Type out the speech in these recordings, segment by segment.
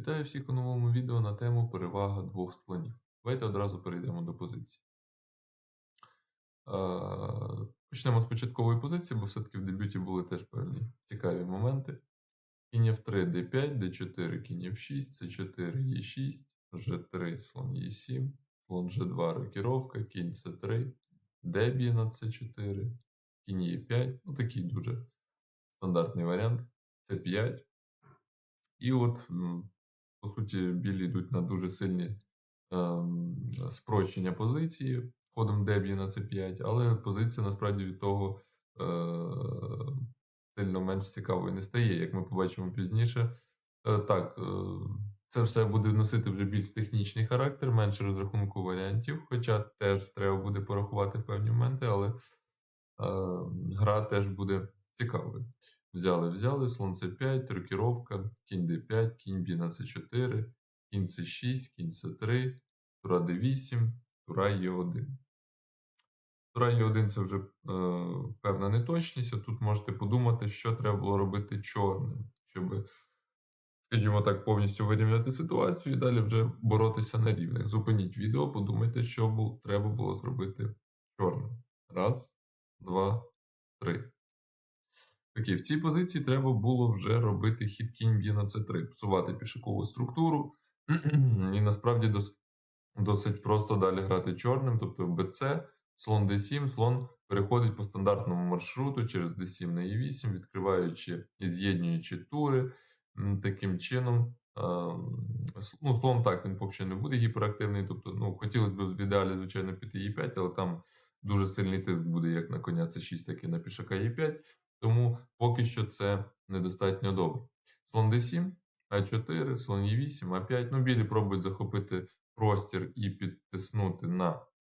Вітаю всіх у новому відео на тему перевага двох слонів. Давайте одразу перейдемо до позиції. Е, Почнемо з початкової позиції, бо все-таки в дебюті були теж певні цікаві моменти. Кінь F3, D5, D4, кінь F6, C4, E6, G3, слон E7, слон G2, рокіровка, кінь C3, дебі на C4, кінь E5. Ну, такий дуже стандартний варіант. C5. І от, по суті, білі йдуть на дуже сильні ем, спрощення позиції ходом деб'ї на c5, але позиція насправді від того е, сильно менш цікавою не стає, як ми побачимо пізніше. Е, так, е, це все буде носити вже більш технічний характер, менше розрахунку варіантів, хоча теж треба буде порахувати в певні моменти, але е, гра теж буде цікавою. Взяли, взяли, слон c5, рокіровка, кінь d5, кінь b на c4, кінь c6, кінь c3, тура d8, тура e1. Тура e1 це вже е, певна неточність, а тут можете подумати, що треба було робити чорним, щоб, скажімо так, повністю вирівняти ситуацію і далі вже боротися на рівних. Зупиніть відео, подумайте, що бу- треба було зробити чорним. Раз, два, три. Окей, в цій позиції треба було вже робити хід кінь на c3, псувати пішакову структуру. І насправді дос- досить просто далі грати чорним, тобто в BC, слон d7, слон переходить по стандартному маршруту через d7 на e8, відкриваючи і з'єднуючи тури. Таким чином, ну, слон так, він поки що не буде гіперактивний. Тобто, ну, хотілося б в ідеалі, звичайно, піти e5, але там дуже сильний тиск буде як на коня c6, так і на пішака e5. Тому поки що це недостатньо добре. Слон d7, а4, слон e8, а5. Ну, білі пробують захопити простір і підтиснути на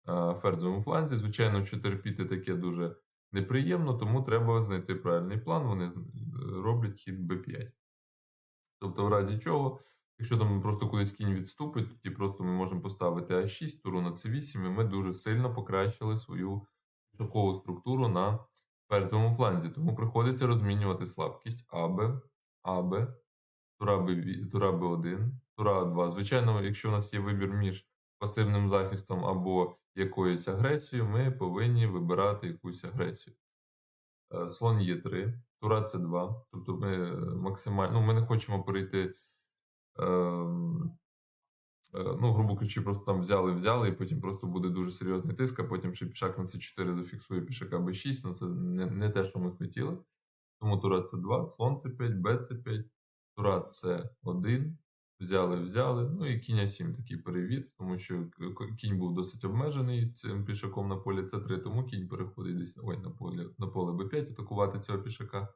е, ферзовому фланзі. Звичайно, що терпіти таке дуже неприємно, тому треба знайти правильний план. Вони е, роблять хід b5. Тобто, в разі чого, якщо там просто кудись кінь відступить, тоді просто ми можемо поставити а6, туру на c8, і ми дуже сильно покращили свою шокову структуру на ферзовому фланзі. Тому приходиться розмінювати слабкість АБ, АБ, тура Б, тура Б1, тура А2. Звичайно, якщо у нас є вибір між пасивним захистом або якоюсь агресією, ми повинні вибирати якусь агресію. Е, Слон Е3, тура С2. Тобто ми максимально, ну, ми не хочемо перейти. ем, е, Ну, грубо кажучи, просто там взяли, взяли, і потім просто буде дуже серйозний тиск, а потім ще пішак на С4 зафіксує пішака Б6, ну це не, не те, що ми хотіли. Тому тура С2, слон С5, Б5, тура С1, взяли, взяли. Ну і кінь А7 такий перевід, тому що кінь був досить обмежений цим пішаком на полі С3, тому кінь переходить десь ой, на, полі, на поле Б5 атакувати цього пішака.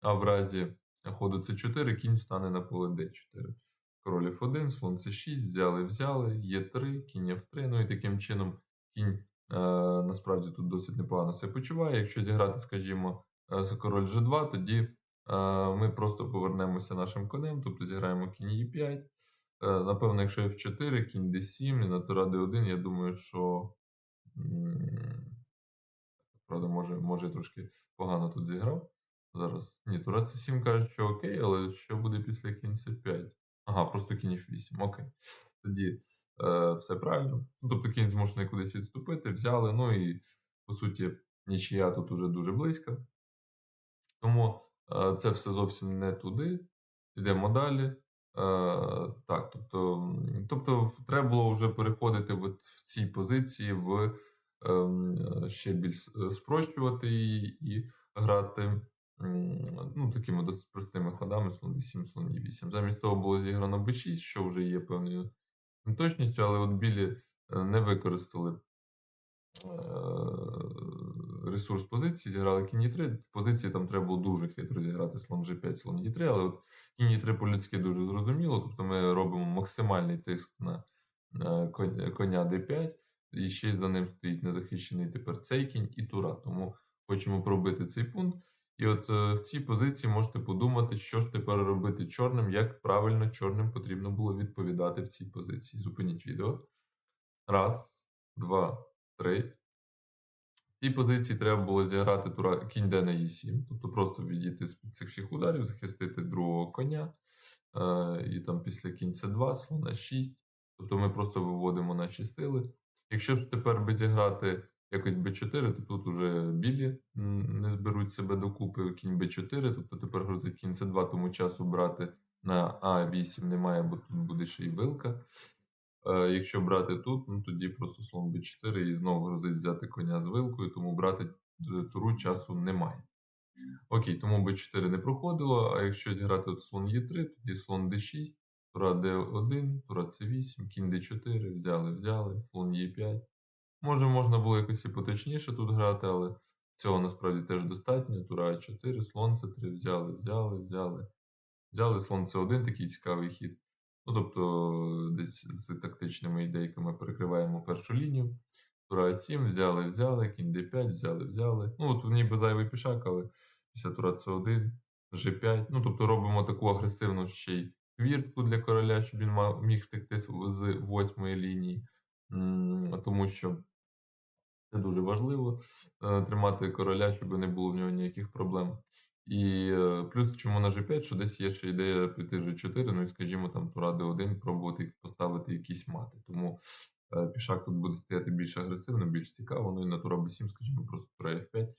А в разі ходу С4 кінь стане на поле Д4. Король F1, слон С6, взяли, взяли, Е3, кінь F3. Ну і таким чином кінь е, насправді тут досить непогано себе почуває. Якщо зіграти, скажімо, е, за король G2, тоді е, ми просто повернемося нашим конем, тобто зіграємо кінь Е5. Е, напевно, якщо F4, кінь D7 і на тура D1, я думаю, що. Правда, може, може я трошки погано тут зіграв. Зараз. Ні, тура С7 каже, що окей, але що буде після кінь С5? Ага, просто кінь F8. Окей. Тоді е, все правильно. Ну, тобто кінь змушений кудись відступити, взяли. Ну і по суті, нічия тут уже дуже близько. Тому е, це все зовсім не туди. Йдемо далі. Е, так, тобто, тобто треба було вже переходити от в цій позиції в ем, е, ще більш е, спрощувати її і грати ну, такими досить простими ходами, слон d7, слон e8. Замість того було зіграно b6, що вже є певною неточністю, але от білі е, не використали е, ресурс позиції, зіграли кінь e3. В позиції там треба було дуже хитро зіграти слон g5, слон e3, але от кінь e3 по-людськи дуже зрозуміло. Тобто ми робимо максимальний тиск на е, коня d5, і ще за ним стоїть незахищений тепер цей кінь і тура. Тому хочемо пробити цей пункт. І от е, в цій позиції можете подумати, що ж тепер робити чорним, як правильно чорним потрібно було відповідати в цій позиції. Зупиніть відео. Раз, два, три. В цій позиції треба було зіграти тура кінь Д на Е7, тобто просто відійти з цих всіх ударів, захистити другого коня. е, і там після кінь С2, слон А6. Тобто ми просто виводимо наші сили. Якщо ж тепер би зіграти якось Б4, то тут уже білі не зберуть себе докупи кінь Б4, тобто тепер грозить кінь С2, тому часу брати на А8 немає, бо тут буде ще й вилка. Е, Якщо брати тут, ну тоді просто слон Б4 і знову грозить взяти коня з вилкою, тому брати е, туру часу немає. Окей, тому Б4 не проходило, а якщо зіграти от слон Е3, тоді слон Д6, тура Д1, тура С8, кінь Д4, взяли, взяли, слон Е5. Може, можна було якось і поточніше тут грати, але цього насправді теж достатньо. Тура А4, слон С3, взяли, взяли, взяли. Взяли слон С1, такий цікавий хід. Ну, тобто, десь з тактичними ідейками перекриваємо першу лінію. Тура А7, взяли, взяли, кінь Д5, взяли, взяли. Ну, от ніби зайвий пішак, але після тура С1, Ж5. Ну, тобто робимо таку агресивну ще й квіртку для короля, щоб він міг втекти з восьмої лінії. Тому що це дуже важливо е, тримати короля, щоб не було в нього ніяких проблем. І е, плюс чому на G5, що десь є ще ідея піти G4, ну і скажімо, там тура D1, пробувати поставити якісь мати. Тому е, пішак тут буде стояти більш агресивно, більш цікаво. Ну і на тура B7, скажімо, просто тура F5. Е,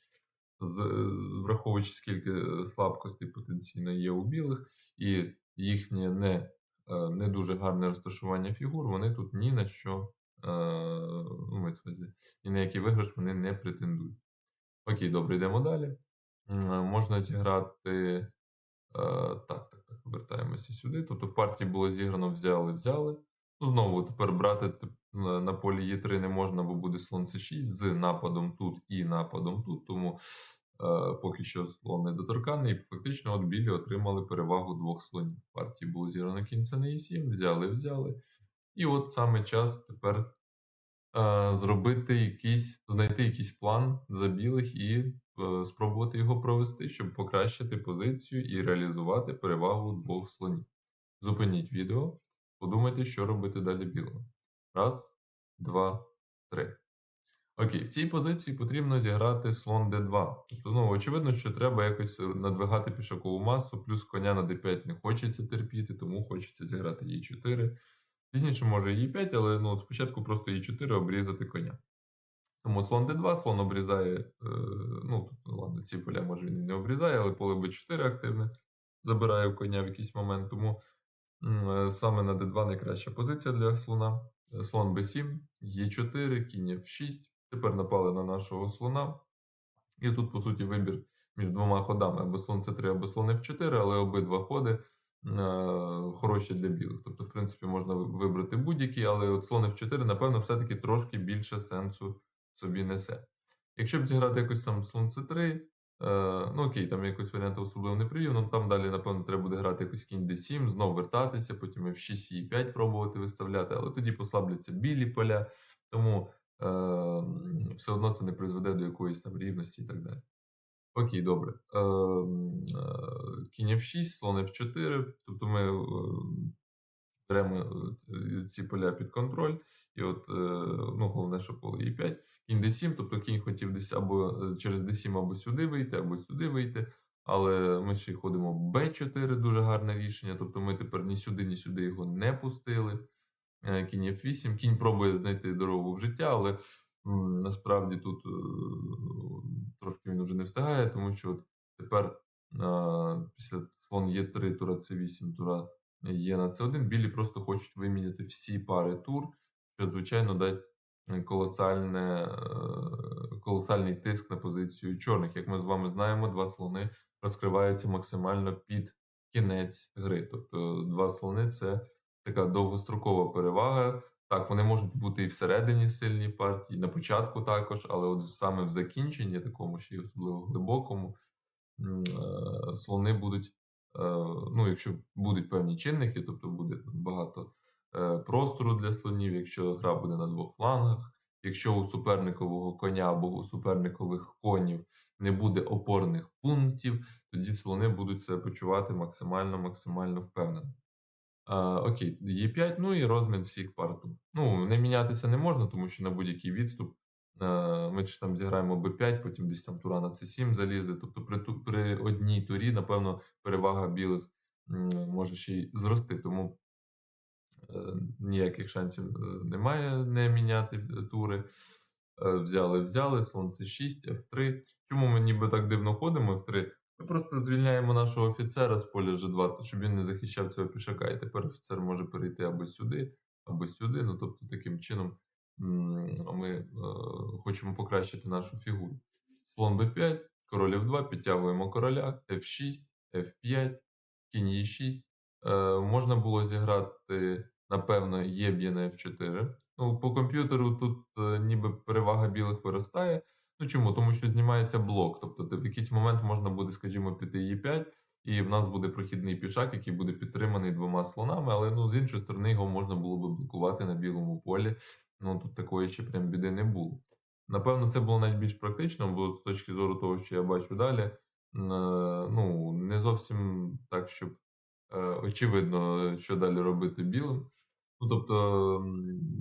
враховуючи, скільки слабкостей потенційно є у білих, і їхнє не, не дуже гарне розташування фігур, вони тут ні на що е, ну, ні на який виграш вони не претендують. Окей, добре, йдемо далі. Е, Можна зіграти. е, Так, так, так, вертаємося сюди. Тобто в партії було зіграно взяли, взяли. Ну, знову тепер брати на на полі Е3 не можна, бо буде слон С6 з нападом тут і нападом тут. Тому е, поки що слон недоторканий. І фактично от білі отримали перевагу двох слонів. В партії було зіграно кінця на Е7, взяли, взяли. І от саме час тепер е, зробити якийсь, знайти якийсь план за білих і е, спробувати його провести, щоб покращити позицію і реалізувати перевагу двох слонів. Зупиніть відео, подумайте, що робити далі білому. Раз, два, три. Окей, в цій позиції потрібно зіграти слон d2. Тобто, ну, очевидно, що треба якось надвигати пішакову масу, плюс коня на d5 не хочеться терпіти, тому хочеться зіграти e4. Пізніше може e5, але ну, спочатку просто e4 обрізати коня. Тому слон d2, слон обрізає, е, ну, ну, ладно, ці поля може він і не обрізає, але поле b4 активне забирає коня в якийсь момент. Тому е, саме на d2 найкраща позиція для слона. Е, Слон b7, e4, кінь f6. Тепер напали на нашого слона. І тут, по суті, вибір між двома ходами: або слон c3, або слон f4, але обидва ходи хороші для білих. Тобто, в принципі, можна вибрати будь-який, але от слон f4, напевно, все-таки трошки більше сенсу собі несе. Якщо б зіграти якось там слон c3, е, ну окей, там якось варіантів особливо не привів, ну там далі, напевно, треба буде грати якось кінь d7, знову вертатися, потім f6 і 5 пробувати виставляти, але тоді послабляться білі поля, тому е, все одно це не призведе до якоїсь там рівності і так далі. Окей, добре. Е, е, кінь f6, слон f4, тобто ми е, беремо е, ці поля під контроль, і от, е, ну, головне, що поле e5, кінь d7, тобто кінь хотів десь або через d7 або сюди вийти, або сюди вийти. Але ми ще й ходимо b4, дуже гарне рішення. Тобто ми тепер ні сюди, ні сюди його не пустили. Кінь f8, кінь пробує знайти дорогу в життя, але насправді тут е, трошки він уже не встигає, тому що от тепер е, після слон Е3, тура С8, тура Є на С1, білі просто хочуть виміняти всі пари тур, що, звичайно, дасть е, колосальне, е, колосальний тиск на позицію чорних. Як ми з вами знаємо, два слони розкриваються максимально під кінець гри. Тобто два слони це така довгострокова перевага. Так, вони можуть бути і всередині сильні партії, на початку також, але от саме в закінченні, такому ще й особливо глибокому, е, слони будуть, е, ну, якщо будуть певні чинники, тобто буде багато е, простору для слонів, якщо гра буде на двох флангах, якщо у суперникового коня або у суперникових конів не буде опорних пунктів, тоді слони будуть себе почувати максимально максимально впевнено. Окей, Е5, ну і розмін всіх пар тут. Ну, не мінятися не можна, тому що на будь-який відступ е, ми ж там зіграємо Б5, потім десь там тура на С7 залізе. Тобто при, при одній турі, напевно, перевага білих може ще й зрости. Тому е, ніяких шансів е, немає не міняти е, тури. Е, Взяли, взяли, слон С6, F3. Чому ми ніби так дивно ходимо F3? Ми просто звільняємо нашого офіцера з поля G2, щоб він не захищав цього пішака. І тепер офіцер може перейти або сюди, або сюди. Ну, тобто, таким чином ми е, хочемо покращити нашу фігуру. Слон b5, король f2, підтягуємо короля, f6, f5, кінь e6. Е, можна було зіграти, напевно, є б'є на f4. Ну, по комп'ютеру тут е, ніби перевага білих виростає. Ну чому? Тому що знімається блок. Тобто в якийсь момент можна буде, скажімо, піти e5, і в нас буде прохідний пішак, який буде підтриманий двома слонами, але ну, з іншої сторони його можна було би блокувати на білому полі. Ну тут такої ще прям біди не було. Напевно, це було навіть більш практично, бо з точки зору того, що я бачу далі, е, ну, не зовсім так, щоб е, очевидно, що далі робити білим. Ну, тобто,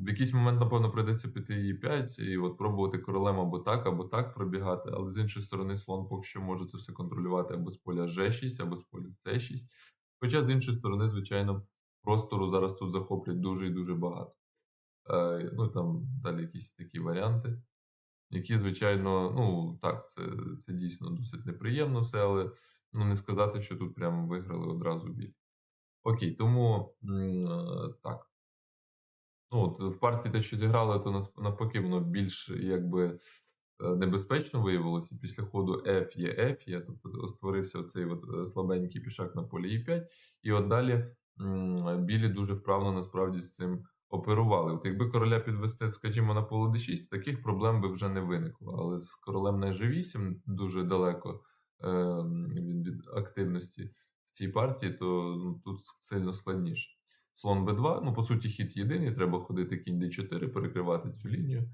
в якийсь момент, напевно, прийдеться піти e5 і от пробувати королем або так, або так пробігати, але з іншої сторони, слон поки що може це все контролювати або з поля G6, або з поля C6. Хоча, з іншої сторони, звичайно, простору зараз тут захоплять дуже і дуже багато. Е, ну, там далі якісь такі варіанти, які, звичайно, ну так, це, це дійсно досить неприємно все, але ну, не сказати, що тут прямо виграли одразу біль. Окей, тому е, так. Ну, от в партії те, що зіграли, то навпаки, воно більш якби е, небезпечно виявилося. Після ходу F є F є, тобто створився оцей от е, слабенький пішак на полі E5, і от далі білі дуже вправно насправді з цим оперували. От якби короля підвести, скажімо, на поле D6, таких проблем би вже не виникло. Але з королем на G8 дуже далеко е, від активності в цій партії, то ну, тут сильно складніше. Слон b2, ну, по суті, хід єдиний, треба ходити кінь d4, перекривати цю лінію.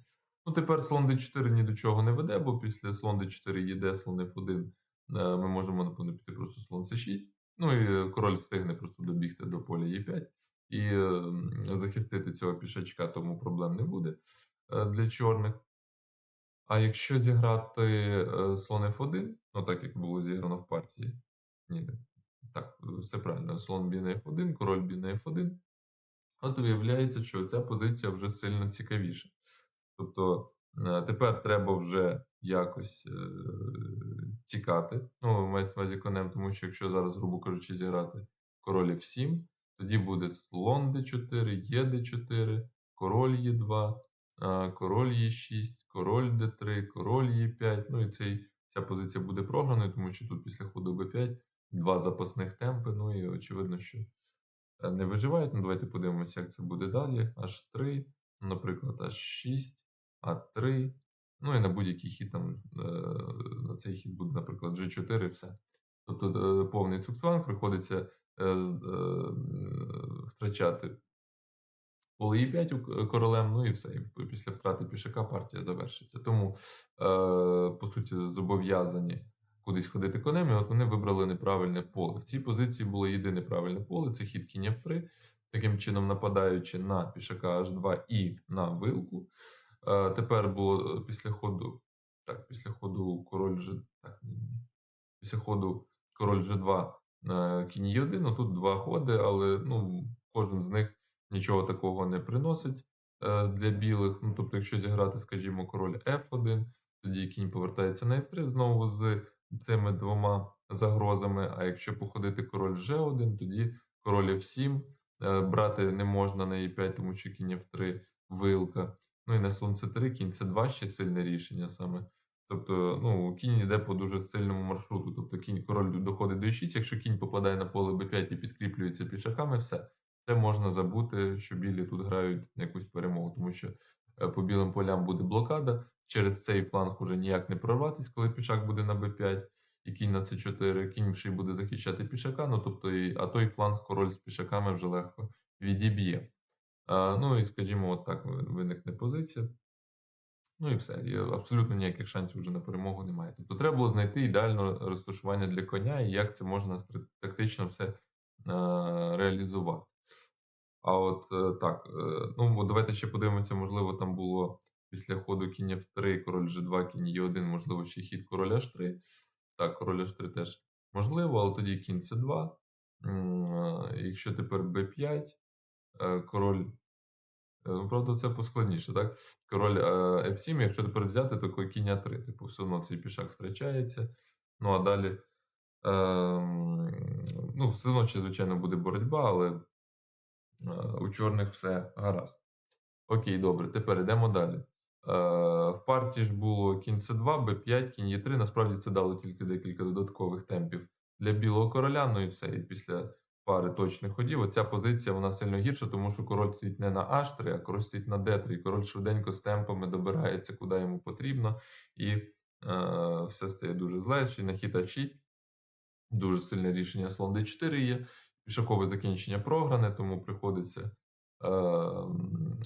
Ну, тепер слон d4 ні до чого не веде, бо після слон d4 їде, слон f1, е, ми можемо, напевно, піти просто слон c6. Ну і король встигне просто добігти до поля e5 і е, захистити цього пішачка, тому проблем не буде е, для чорних. А якщо зіграти слон f1, ну так як було зіграно в партії, ні, так, все правильно, слон б'є на f1, король б'є на f1, от виявляється, що ця позиція вже сильно цікавіша. Тобто е, тепер треба вже якось е, тікати. Ну, мається увазі конем, тому що якщо зараз, грубо кажучи, зіграти король f7, тоді буде слон d4, є d4, король e2, король e6, король d3, король e5. Ну і цей, ця позиція буде програною, тому що тут після ходу b5 два запасних темпи. Ну і очевидно, що е, не виживають. Ну, давайте подивимося, як це буде далі. H3, наприклад, H6, А3. Ну і на будь-який хід там е, на цей хід буде, наприклад, G4, і все. Тобто е, повний цукцванг приходиться втрачати поле і5 королем, ну і все. І після втрати пішака партія завершиться. Тому, по суті, зобов'язані кудись ходити конем, і от вони вибрали неправильне поле. В цій позиції було єдине правильне поле це хід кінь f3, таким чином нападаючи на пішака h2 і на вилку. Е, тепер було е, після ходу. Так, після ходу король G. Так, ні, ні. Після ходу король G2 е, кінь Е1, ну тут два ходи, але ну, кожен з них нічого такого не приносить для білих. Ну, тобто, якщо зіграти, скажімо, король F1, тоді кінь повертається на F3 знову з цими двома загрозами. А якщо походити король G1, тоді король F7 е, брати не можна на E5, тому що кінь F3 вилка. Ну і на слон c3, кінь c2 ще сильне рішення саме. Тобто, ну, кінь йде по дуже сильному маршруту. Тобто кінь король доходить до e6, якщо кінь попадає на поле b5 і підкріплюється пішаками, все. Це можна забути, що білі тут грають на якусь перемогу, тому що е, по білим полям буде блокада. Через цей фланг уже ніяк не прорватись, коли пішак буде на b5 і кінь на c4, кінь ще й буде захищати пішака. Ну тобто, а той фланг король з пішаками вже легко відіб'є. Ну і скажімо, от так виникне позиція. Ну і все. І абсолютно ніяких шансів вже на перемогу немає. Тобто треба було знайти ідеальне розташування для коня і як це можна тактично все е, реалізувати. А от е, так, е, ну давайте ще подивимося, можливо, там було після ходу кінь F3, король G2, кінь Е1, можливо, ще хід король H3. Так, король H3 теж можливо, але тоді кінь C2, Якщо тепер b5, е, король. Ну, правда, це поскладніше, так? Король е, f7, якщо тепер взяти, то кінь А3. Типу, все одно цей пішак втрачається. Ну, а далі. Ем, ну, все одно звичайно, буде боротьба, але у чорних все гаразд. Окей, добре, тепер йдемо далі. Е, в партії ж було кінь С2, Б5, кінь Е3. Насправді це дало тільки декілька додаткових темпів для білого короля. Ну і все. І після пари точних ходів. Оця позиція вона сильно гірша, тому що король стоїть не на H3, а король стоїть на D3. І король швиденько з темпами добирається, куди йому потрібно. І е, все стає дуже зле. Ще на хід А6. Дуже сильне рішення слон d4 є. Пішакове закінчення програне, тому приходиться е,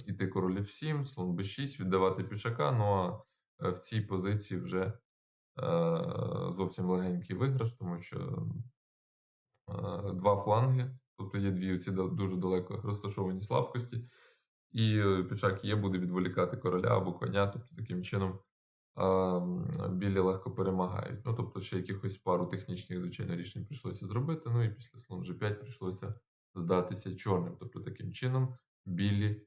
іти король f7, слон b6, віддавати пішака. Ну а е, в цій позиції вже е, зовсім легенький виграш, тому що е, два фланги, тобто є дві оці дуже далеко розташовані слабкості, і е, пішак є буде відволікати короля або коня, тобто таким чином білі легко перемагають. Ну, тобто, ще якихось пару технічних, звичайно, рішень прийшлося зробити. Ну і після слон G5 прийшлося здатися чорним. Тобто, таким чином білі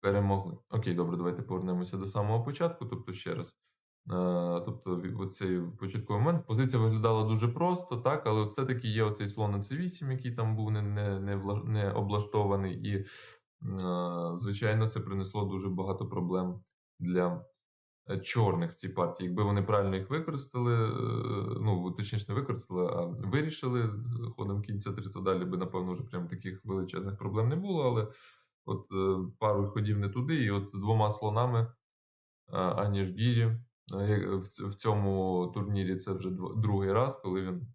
перемогли. Окей, добре, давайте повернемося до самого початку. Тобто, ще раз. Тобто, ві- оцей початковий момент позиція виглядала дуже просто, так, але все-таки є оцей слон на c8, який там був не, не, не, не облаштований, і, звичайно, це принесло дуже багато проблем для чорних в цій партії. Якби вони правильно їх використали, е, ну точніше не використали, а вирішили е, ходом кінця 3, то далі би, напевно, вже прям таких величезних проблем не було. Але от е, пару ходів не туди, і от двома слонами е, аніж гірі. е, В цьому турнірі це вже другий раз, коли він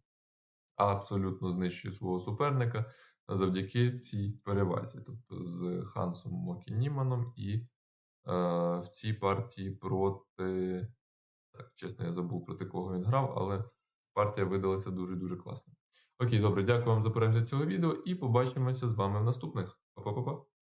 абсолютно знищує свого суперника завдяки цій перевазі. Тобто з Хансом Мокі Німаном і е, в цій партії проти. Так, чесно, я забув проти кого він грав, але партія видалася дуже-дуже класно. Окей, добре, дякую вам за перегляд цього відео і побачимося з вами в наступних. Па-па-па-па.